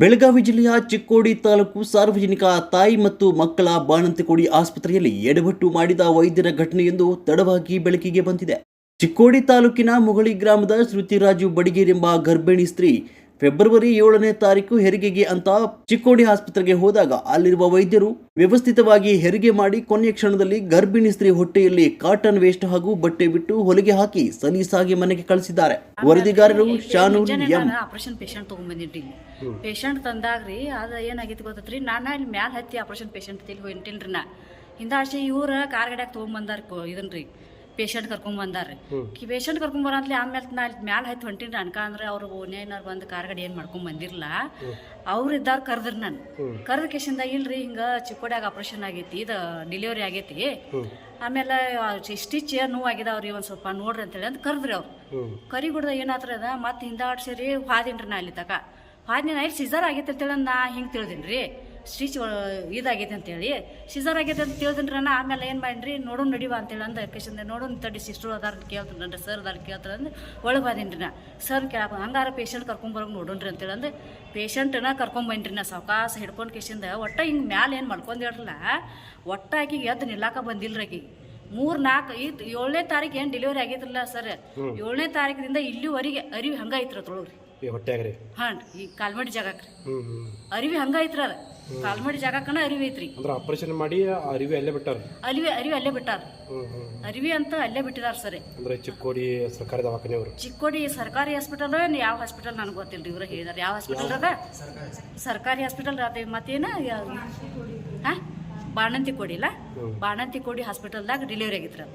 ಬೆಳಗಾವಿ ಜಿಲ್ಲೆಯ ಚಿಕ್ಕೋಡಿ ತಾಲೂಕು ಸಾರ್ವಜನಿಕ ತಾಯಿ ಮತ್ತು ಮಕ್ಕಳ ಬಾಣಂತಿಕೋಡಿ ಆಸ್ಪತ್ರೆಯಲ್ಲಿ ಎಡವಟ್ಟು ಮಾಡಿದ ವೈದ್ಯರ ಘಟನೆಯೊಂದು ತಡವಾಗಿ ಬೆಳಕಿಗೆ ಬಂದಿದೆ. ಚಿಕ್ಕೋಡಿ ತಾಲೂಕಿನ ಮುಗಳಿ ಗ್ರಾಮದ ಶ್ರುತಿರಾಜು ಬಡಿಗೇರ್ ಎಂಬ ಗರ್ಭಿಣಿ ಸ್ತ್ರೀ ಫೆಬ್ರವರಿ ಏಳನೇ ತಾರೀಕು ಹೆರಿಗೆಗೆ ಅಂತ ಚಿಕ್ಕೋಡಿ ಆಸ್ಪತ್ರೆಗೆ ಹೋದಾಗ ಅಲ್ಲಿರುವ ವೈದ್ಯರು ವ್ಯವಸ್ಥಿತವಾಗಿ ಹೆರಿಗೆ ಮಾಡಿ ಕೊನೆಯ ಕ್ಷಣದಲ್ಲಿ ಗರ್ಭಿಣಿ ಸ್ತ್ರೀ ಹೊಟ್ಟೆಯಲ್ಲಿ ಕಾಟನ್ ವೇಸ್ಟ್ ಹಾಗೂ ಬಟ್ಟೆ ಬಿಟ್ಟು ಹೊಲಿಗೆ ಹಾಕಿ ಸಲೀಸಾಗಿ ಮನೆಗೆ ಕಳಿಸಿದ್ದಾರೆ. ವರದಿಗಾರರು ಶಾನೂರ್ ಎಂ. ಆಪರೇಷನ್ ಪೇಷಂಟ್ ತೊಗೊಂಬಂದಿನ್ರಿ ಇಲ್ಲಿ. ಪೇಷಂಟ್ ತಂದಾಗ್ರಿ ಅದು ಏನಾಗೈತಿ ಗೊತ್ತೈತ್ರಿ? ನಾನು ಇಲ್ಲಿ ಮ್ಯಾಲ ಹತ್ತಿ ಆಪರೇಷನ್ ಪೇಷಂಟ್ ತಿಳಿ ಹೊಂಟಿಲ್ರಿ ನಾ. ಹಿಂದಾಶೆ ಇವ್ರ ಕಾರ್ಗಡ್ಯಾಗ ತೊಗೊಂಬಂದಾರ ಇದನ್ರಿ. ಪೇಷಂಟ್ ಕರ್ಕೊಂಬಂದಾರ್ರಿ ಕಿ ಪೇಷಂಟ್ ಬರಂತಲೇ ಆಮೇಲೆ ನಾ ಇಲ್ಲಿ ಮ್ಯಾಲ ಹತ್ತಿ ಹೊಂಟಿನ್ರಿ ಅನ್ಕ ಅಂದ್ರೆ ಅವ್ರು ಏನಾರು ಬಂದು ಕಾರ್ ಗಡಿ ಏನು ಮಾಡ್ಕೊಂಡ್ ಬಂದಿರಲ್ಲ ಅವ್ರು ಇದ್ದಾರ ಕರೆದ್ರು ನಾನು. ಕರ್ದ ಕೇಶಿಂದ ಇಲ್ರಿ ಹಿಂಗ ಚಿಕ್ಕೋಡ್ಯಾಗ ಆಪರೇಷನ್ ಆಗೈತಿ ಇದು ಡೆಲಿವರಿ ಆಗೈತಿ. ಆಮೇಲೆ ಸ್ಟಿಚ್ ನೋವು ಆಗಿದಾವ್ರಿ ಒಂದು ಸ್ವಲ್ಪ ನೋಡ್ರಿ ಅಂತೇಳಿ ಅಂತ ಕರ್ದ್ರಿ ಅವ್ರು. ಕರಿ ಗುಡ್ದ ಏನಾತ್ರ ಅದ ಮತ್ತೆ ಹಿಂದಾಡ್ ಸೇರಿ ಹಾದಿನ್ರಿ ನಾ ಅಲ್ಲಿ ತಕ. ಹಾದಿನ ಸಿಜರ್ ಸಿಸರ್ ಆಗೈತೆ ಅಂತೇಳಿ ನಾ ಹಿಂಗೆ ತಿಳಿದಿನ್ರಿ. ಸ್ಟಿಚ್ ಇದಾಗೈತೆ ಅಂತೇಳಿ. ಸಿಸರ್ ಆಗೈತೆ ಅಂತ ತಿಳಿದ್ರಿ ನಾ ಆಮೇಲೆ ಏನು ಮಾಡಿನ್ರಿ ನೋಡೋಣ ನಡಿವ ಅಂತೇಳಿ ಅಂದ ಕೇಶಂದ ನೋಡೋಣ ತಡಿ ಸಿಸ್ಟರ್ ಅದಾರ ಕೇಳ್ತಾನೆ ಸರ್ ಅದಾರ ಕೇಳ್ತಾರೆ ಅಂದ್ರೆ ಒಳಗೆ ಬಾದಿನ್ರಿ ನಾ. ಸರ್ ಕೇಳಪ್ಪ ಹಂಗಾರ ಪೇಷಂಟ್ ಕರ್ಕೊಂಬರೋಗಿ ನೋಡೋಣ್ರಿ ಅಂತೇಳಿ ಅಂದ್ರೆ ಪೇಷಂಟನ್ನ ಕರ್ಕೊಂಬಂದ್ರಿ ನಾ ಸಾವಕಾಸ ಹಿಡ್ಕೊಂಡು ಕೇಶಿಂದ ಒಟ್ಟ ಹಿಂಗೆ ಮ್ಯಾಲೆ ಏನು ಮಾಡ್ಕೊಂಡು ಹೇಳ್ರಲ್ಲ ಒಟ್ಟ ಆಕಿಗೆ ಎದ್ದು ನಿಲ್ಲಾಕ ಬಂದಿಲ್ರಿ ಮೂರ್ ನಾಲ್ಕು ಇದು ಏಳನೇ ತಾರೀಕು ಏನು ಡೆಲಿವರಿ ಆಗಿದ್ರಲ್ಲ ಸರ್ ಏಳನೇ ತಾರೀಕಿನಿಂದ ಇಲ್ಲಿವರೆಗೆ ಅರಿವಿ ಹಂಗ ಐತ್ರ ತೊಳಗ್ರಿ ಈ ಹಾಂ ಈ ಕಾಲ್ಮಡಿ ಜಾಗಕ್ಕೆ ಹ್ಞೂ ಹ್ಞೂ ಅರಿವಿ ಹಂಗ ಅದ. ಕಾಲ್ಮಡಿ ಜಾಗಕ್ಕನ ಅರಿವಿ ಐತ್ರಿ. ಅಂದ್ರೆ ಆಪರೇಷನ್ ಮಾಡಿ ಆ ಅರಿವಿ ಅಲ್ಲೇ ಬಿಟ್ಟಾರ. ಅರಿವಿ ಅರಿವಿ ಅಲ್ಲೇ ಬಿಟ್ಟಾರ. ಹ್ಞೂ ಹ್ಞೂ ಅರಿವಿ ಅಂತ ಅಲ್ಲೇ ಬಿಟ್ಟಿದಾರ ಸರಿ. ಅಂದ್ರೆ ಚಿಕ್ಕೋಡಿ ಸರ್ಕಾರಿ ದವಾಖಾನೆಯವರು ಚಿಕ್ಕೋಡಿ ಸರ್ಕಾರಿ ಹಾಸ್ಪಿಟಲ್ ಯಾವ ಹಾಸ್ಪಿಟಲ್ ನನಗೆ ಗೊತ್ತಿಲ್ಲ ಇವ್ರು ಹೇಳಿದಾರೆ. ಯಾವ ಹಾಸ್ಪಿಟಲ್ ಅದ? ಸರ್ಕಾರಿ ಹಾಸ್ಪಿಟಲ್ ಅದೇ. ಮತ್ತೇನ? ಹಾಂ ಬಾಣಂತಿ ಕೊಡಿಲ್ಲ. ಬಾಣಂತಿ ಕೊಡಿ ಹಾಸ್ಪಿಟಲ್ದಾಗ ಡೆಲಿವರಿ ಆಗಿದ್ರು.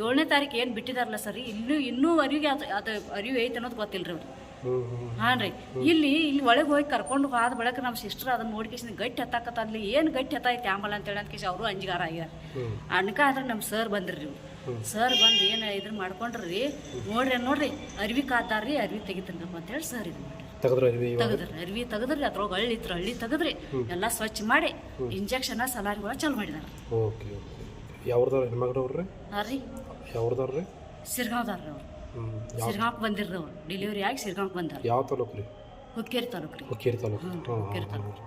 ಏಳನೇ ತಾರೀಕು ಏನು ಬಿಟ್ಟಿದಾರಲ್ಲ ಸರ್ ಇನ್ನೂ ಇನ್ನೂ ಅರಿವಿಗೆ ಅದು ಅದು ಅರಿವು ಐತೆ ಅನ್ನೋದು ಗೊತ್ತಿಲ್ಲ ರೀ ಹಾಂ ರೀ. ಇಲ್ಲಿ ಇಲ್ಲಿ ಒಳಗೆ ಹೋಗಿ ಕರ್ಕೊಂಡು ಹೋದ ಬಳಕ ನಮ್ಮ ಸಿಸ್ಟರ್ ಅದನ್ನ ನೋಡ್ಕೇಸಿನ ಗಟ್ಟಿ ಹತ್ತಾಕತ್ತ ಅಲ್ಲಿ ಏನು ಗಟ್ಟಿ ಹತ್ತೈತಿ ಆಂಬಲ್ ಅಂತೇಳಿ ಅಂತ ಕೇಸಿ ಅವರು ಅಂಜಿಗಾರ ಆಗ್ಯಾರ. ಅನ್ಕ ಆದ್ರೆ ನಮ್ಮ ಸರ್ ಬಂದ್ರಿ ಸರ್ ಬಂದು ಏನು ಇದ್ರ ಮಾಡ್ಕೊಂಡ್ರಿ ನೋಡ್ರಿ ನೋಡ್ರಿ. ಅರ್ವಿ ಕಾದಾರ್ರಿ ಅರ್ವಿ ಅಂತ ಅಂತೇಳಿ ಸರ್ ಇದು ಮಾಡ್ರಿ ತೆಗೆದ್ರು ಅರಿವಿ ಇವಾಗ? ಅರ್ವಿ ತೆಗದ್ರಿ ಅದ್ರೊಳಗೆ ಹಳ್ಳಿ ಇತ್ತು ಹಳ್ಳಿ ತೆಗದ್ರಿ. ಎಲ್ಲ ಸ್ವಚ್ಛ ಮಾಡಿ ಇಂಜೆಕ್ಷನ್ ಸಲಾರಿಗಳ ಚಾಲು ಮಾಡಿದಾರ. ಓಕೆ ಯಾವ್ರದವ್ರು ಹೆಣ್ಮಗ್ರು ಅವ್ರಿ ಹಾಂ ರೀ. ಯಾವ್ರದವ್ರು ರೀ ಸಿರ್ಗಾವ್ದಾರ್ರಿ ಅವ್ರು ಹ್ಞೂ ಸಿರ್ಗಾಂಕ್ ಬಂದಿರ್ರಿ ಡೆಲಿವರಿ ಆಗಿ ಸಿರ್ಗಾಂಕ್ ಬಂದಾರ ಯಾವ ತಾಲೂಕು ರೀ? ಹುಕ್ಕೇರಿ ತಾಲೂಕು ರೀ. ಹುಕ್ಕೇರಿ ತಾಲೂಕು. ಹುಕ್ಕೇರಿ ತಾಲೂಕು.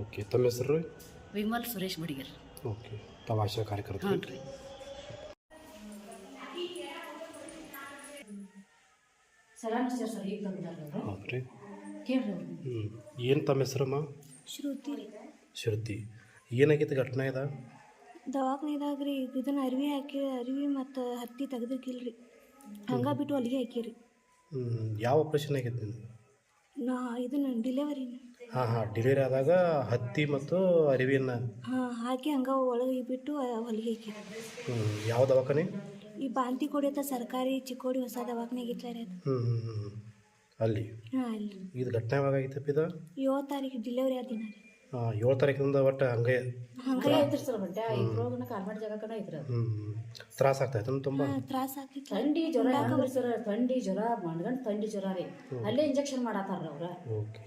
ಓಕೆ ತಮ್ಮ ಹೆಸರು ವಿಮಲ್ ಸುರೇಶ್ ಬಡಿಗೇರ್ ಓಕೆ ತಾವು ಆಶಾ ಕಾರ್ಯಕರ್ತ ಹ್ಞೂ ರೀ ಸಲಾಮ್ ಸರ್ ಸರ್ ಈಗ ಬಂದಿದ್ದಾರೆ ಅವರು? ಹೌದು ರೀ. ಕೇಳ್ರಿ ಅವ್ರು. ಹ್ಞೂ ಏನು ತಮ್ಮ ಹೆಸರಮ್ಮ ಶ್ರುತಿ ರೀ. ಶ್ರುತಿ. ಏನಾಗೈತೆ ಘಟನೆ ಇದೆ ದವಾಖಾನಿದಾಗ ರೀ ಇದನ್ನ ಅರಿವಿ ಹಾಕಿ ಅರಿವಿ ಮತ್ತು ಹತ್ತಿ ತೆಗ್ದಕ್ಕಿಲ್ರಿ ಹಂಗ ಬಿಟ್ಟು ಅಲ್ಲಿಗೆ ಹಾಕಿರಿ. ಹ್ಞೂ ಯಾವ ಆಪ್ರೇಷನ್ ಆಗೈತೆ ನಿಮ್ದು ನಾ ಇದನ್ನ ಡಿಲೆವರಿ ಹಾಂ ಹಾಂ. ಡೆಲಿವರಿ ಆದಾಗ ಹತ್ತಿ ಮತ್ತು ಅರಿವಿನ ಹಾಂ ಹಾಕಿ ಹಂಗ ಒಳಗೆ ಬಿಟ್ಟು ಅಲ್ಲಿಗೆ ಹೊಲಿಗೆ ಹಾಕಿರಿ. ಹ್ಞೂ ಯಾವ ದವಾಖಾನೆ? ಈ ಬಾಂತಿ ಕೊಡಿಯತ್ತ ಸರ್ಕಾರಿ ಚಿಕ್ಕೋಡಿ ಹೊಸ ದವಾಖಾನೆ ಆಗಿತ್ಲ ರೀ ಅದು ಹ್ಞೂ ಹ್ಞೂ ಹ್ಞೂ ಅಲ್ಲಿ? ಹಾಂ ಅಲ್ಲಿ. ಇದು ಘಟನೆ ಯಾವಾಗ ಆಗೈತಪ್ಪ ಇದು? ಏಳು ತಾರೀಕು ಡಿಲೆವರಿ ಆದ ದಿನ. ರೀ ಹಾಂ ಏಳು ತಾರೀಕಿಂದ ಒಟ್ಟು ಹಂಗೆ ಹಂಗೆ ಐತ್ರಿ ಸರ್ ಹೊಟ್ಟೆ ಇದ್ರೊಳಗನ ಕಾಲ್ಮಾಡಿ ಜಾಗಕ್ಕನ ಐತ್ರಿ ಅದು. ಹ್ಞೂ ತ್ರಾಸ ಆಗ್ತಾಯ್ತು ತುಂಬ? ತ್ರಾಸ ಆಗ್ತಿತ್ತು. ಥಂಡಿ ಜ್ವರ ಹೆಂಗ್ರಿ ಸರ್? ಥಂಡಿ ಜ್ವರ ಮಣ್ಗಂಡ್ ಥಂಡಿ ಜ್ವರ ರೀ. ಅಲ್ಲೇ ಇಂಜೆಕ್ಷನ್ ಮಾಡತ್ತಾರ ಅವ್ರ. ಓಕೆ.